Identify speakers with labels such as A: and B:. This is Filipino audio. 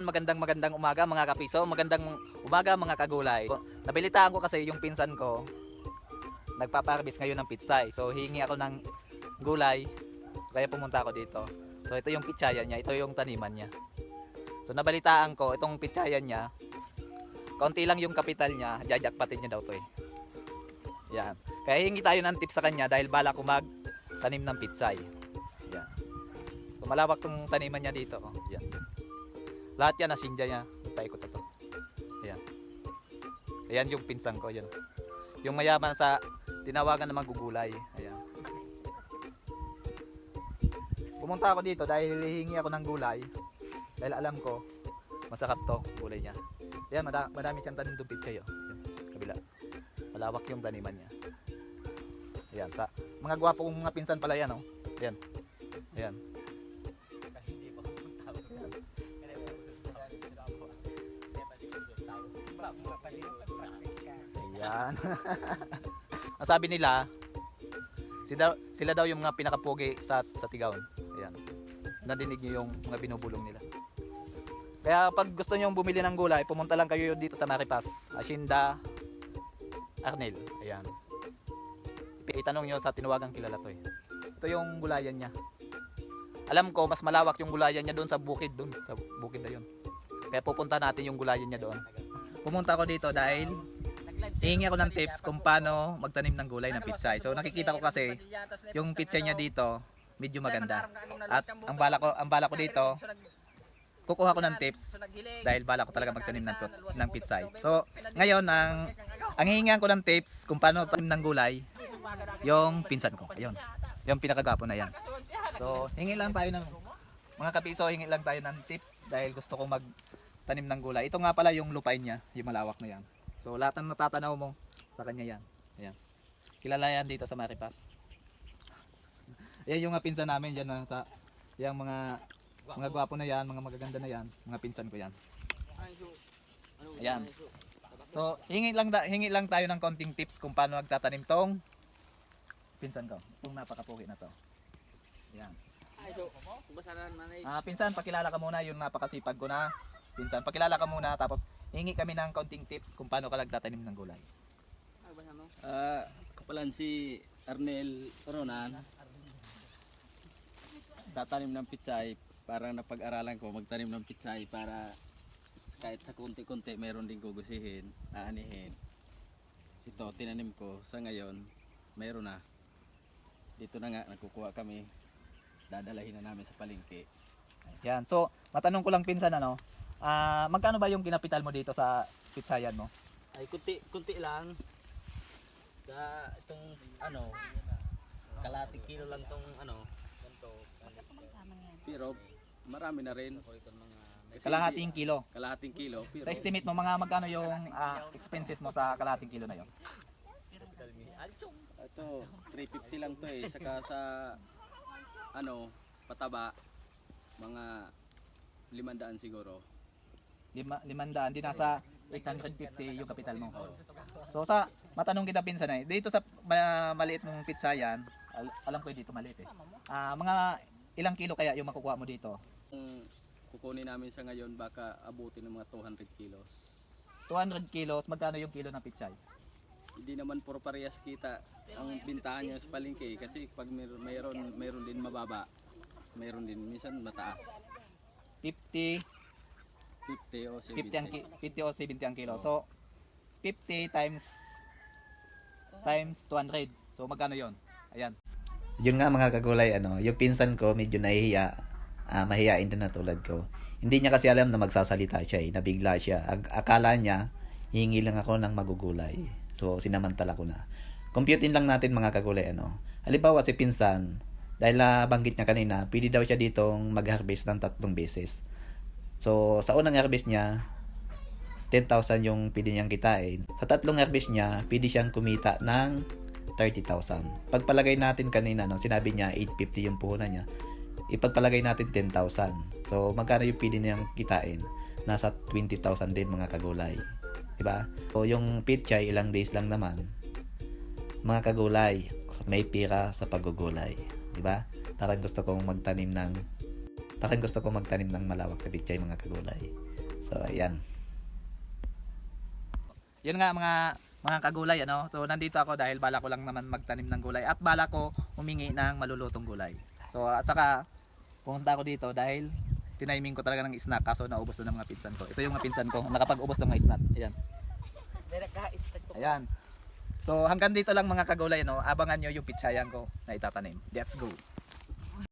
A: Magandang magandang umaga mga kapiso, magandang umaga mga kagulay. Nabilitaan ko kasi yung pinsan ko nagpapaharbis ngayon ng pitsay. So hingi ako ng gulay kaya pumunta ako dito. So ito yung pitsayan niya, ito yung taniman niya. So nabalitaan ko itong pitsayan niya, konti lang yung kapital niya, jajakpatin niya daw to eh. Yan. Kaya hingi tayo ng tips sa kanya dahil bala ko mag tanim ng pitsay. Yan. So malawak tong taniman niya dito. Oh. Yan. Lahat yan nasinja niya. Paikot na to. Ayan. Ayan yung pinsan ko. Yan. Yung mayaman sa tinawagan na magugulay. Ayan. Pumunta ako dito dahil hihingi ako ng gulay. Dahil alam ko, masarap to, gulay niya. Ayan, mada- madami siyang tanim dupit kayo. Ayan, kabila. Malawak yung taniman niya. Ayan, sa mga gwapo kong mga pinsan pala yan, oh. Ayan. Ayan. Ayan. Ang sabi nila, sila, sila daw yung mga pinakapogi sa, sa Tigaon. Ayan. Nadinig niyo yung mga binubulong nila. Kaya pag gusto niyo bumili ng gulay, pumunta lang kayo dito sa Maripas, Asinda, Arnel. Ayan. Itanong niyo sa tinuwagang kilala to eh. Ito yung gulayan niya. Alam ko, mas malawak yung gulayan niya doon sa bukid doon. Sa bukid na yun. Kaya pupunta natin yung gulayan niya doon. Pumunta ako dito dahil Hihingi ako ng tips kung paano magtanim ng gulay ng pitsay. So nakikita ko kasi yung pitsay niya dito medyo maganda. At ang bala ko ang bala ko dito kukuha ko ng tips dahil bala ko talaga magtanim ng ng pitsay. So ngayon ang ang hihingihan ko ng tips kung paano tanim ng gulay yung pinsan ko. Ayun. Yung pinakagapo na yan. So hingi lang tayo ng mga kapiso, hingi lang tayo ng tips dahil gusto ko magtanim ng gulay. Ito nga pala yung lupain niya, yung malawak na yan. So lahat ng natatanaw mo sa kanya yan. Ayan. Kilala yan dito sa Maripas. Ayan yung mga pinsan namin dyan na sa yung mga mga gwapo na yan, mga magaganda na yan, mga pinsan ko yan. Ayan. So, hingi lang hingi lang tayo ng konting tips kung paano magtatanim tong pinsan ko. Itong napakapugi na to. Ayan. Ah, pinsan, pakilala ka muna yung napakasipag ko na. Pinsan, pakilala ka muna tapos hingi kami ng konting tips kung paano ka nagtatanim ng gulay.
B: Ah, kapalan si Arnel Ronan. Tatanim ng pitsay. Parang napag-aralan ko magtanim ng pitsay para kahit sa kunti-kunti meron din gugusihin, aanihin. Ito, tinanim ko. Sa ngayon, meron na. Dito na nga, nagkukuha kami. Dadalahin na namin sa palengke.
A: Yan. So, matanong ko lang pinsan ano, ah magkano ba yung kinapital mo dito sa pitsayan mo?
B: Ay, kunti, kunti lang. Sa itong, ano, kalating kilo lang tong, ano, pero marami na rin. Kasi
A: Kalahating kilo.
B: hindi- Kalahating kilo. Pero,
A: Sa estimate mo mga magkano yung ah, expenses mo sa kalahating kilo na yon?
B: ito, 350 lang to eh. Saka sa, ano, pataba, mga 500 siguro.
A: Lima, limandaan, di nasa 850 yung kapital mo. So sa matanong kita pinsan eh, dito sa ma- maliit mong pitsayan, al- alam ko dito maliit eh. Ah, mga ilang kilo kaya yung makukuha mo dito?
B: Kung kukunin namin sa ngayon, baka abutin ng mga 200 kilos.
A: 200 kilos, magkano yung kilo ng pitsay?
B: Hindi naman puro parehas kita ang bintahan niya sa palengke kasi pag mayroon, mayroon, mayroon din mababa, mayroon din minsan mataas.
A: 50,
B: 50 o 70.
A: 50 ang ki- 50 o 70 ang kilo. So 50 times times 200. So magkano 'yon? Ayan. Yun nga mga kagulay ano, yung pinsan ko medyo nahihiya, ah, mahihain din na tulad ko. Hindi niya kasi alam na magsasalita siya eh, nabigla siya. Ag- akala niya hihingi lang ako ng magugulay. So sinamantala ko na. Computein lang natin mga kagulay ano. Halimbawa si pinsan, dahil nabanggit niya kanina, pwede daw siya ditong mag-harvest ng tatlong beses. So, sa unang harvest niya, 10,000 yung pwede niyang kitain. Sa tatlong harvest niya, pwede siyang kumita ng 30,000. Pagpalagay natin kanina, no, sinabi niya 850 yung puhunan niya. Ipagpalagay natin 10,000. So, magkano yung pwede niyang kitain? Nasa 20,000 din mga kagulay. Diba? So, yung pitchay, ilang days lang naman. Mga kagulay, may pira sa paggugulay. Diba? Parang gusto kong magtanim ng parang gusto kong magtanim ng malawak na pitchay mga kagulay. So, ayan. Yun nga mga mga kagulay ano. So nandito ako dahil bala ko lang naman magtanim ng gulay at bala ko humingi ng malulutong gulay. So at saka pumunta ako dito dahil tiniming ko talaga ng snack kaso naubos na ng mga pinsan ko. Ito yung mga pinsan ko nakapag-ubos ng mga snack. Ayan. Ayan. So hanggang dito lang mga kagulay no. Abangan nyo yung pitsayan ko na itatanim. Let's go.